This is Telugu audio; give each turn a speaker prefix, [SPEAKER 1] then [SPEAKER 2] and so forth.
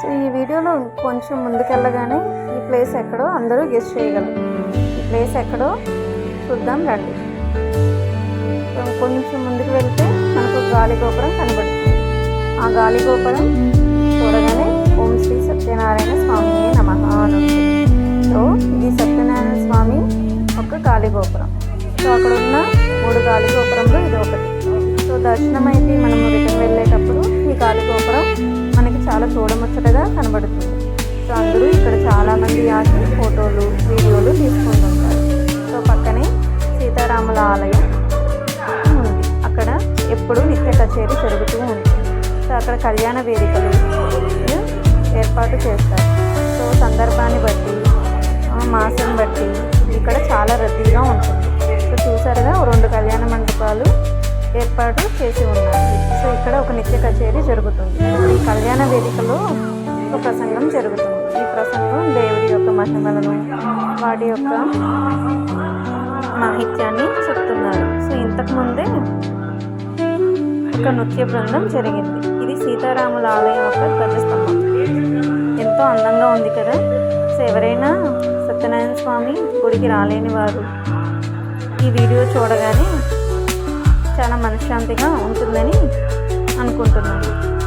[SPEAKER 1] సో ఈ వీడియోలో కొంచెం ముందుకెళ్ళగానే ఈ ప్లేస్ ఎక్కడో అందరూ గెస్ట్ చేయగలరు. ఈ ప్లేస్ ఎక్కడో చూద్దాం రండి. కొంచెం ముందుకు వెళ్తే మనకు గాలి గోపురం కనబడుతుంది. ఆ గాలి గోపురం చూడగానే ఓం శ్రీ సత్యనారాయణ స్వామి నమ అని సో ఇది సత్యనారాయణ స్వామి ఒక గాలి గోపురం. సో అక్కడ ఉన్న మూడు గాలి గోపురంలో ఇది ఒకటి. సో దర్శనం అయితే మనము రిటర్న్ చూడముచ్చటగా కనబడుతుంది. సో అందరూ ఇక్కడ చాలామంది ఆగి ఫోటోలు వీడియోలు తీసుకుంటుంటారు. సో పక్కనే సీతారాముల ఆలయం ఉంది. అక్కడ ఎప్పుడూ నిత్య కచేరీ జరుగుతూ ఉంటుంది. సో అక్కడ కళ్యాణ వేదికలు ఏర్పాటు చేస్తారు. సో సందర్భాన్ని బట్టి మాసం బట్టి ఇక్కడ చాలా రద్దీ ఏర్పాటు చేసి ఉన్నారు. సో ఇక్కడ ఒక నిత్య కచేరీ జరుగుతుంది. ఈ కళ్యాణ వేదికలో ఒక ప్రసంగం జరుగుతుంది. ఈ ప్రసంగం దేవుడి యొక్క మహిమలను వాటి యొక్క మాహిత్యాన్ని చెప్తున్నారు. సో ఇంతకుముందే ఒక నృత్య బృందం జరిగింది. ఇది సీతారాముల ఆలయం యొక్క ధ్వజస్తంభం ఎంతో అందంగా ఉంది కదా. సో ఎవరైనా సత్యనారాయణ స్వామి గుడికి రాలేని వారు ఈ వీడియో చూడగానే మనశ్శాంతిగా ఉంటుందని అనుకుంటున్నాను.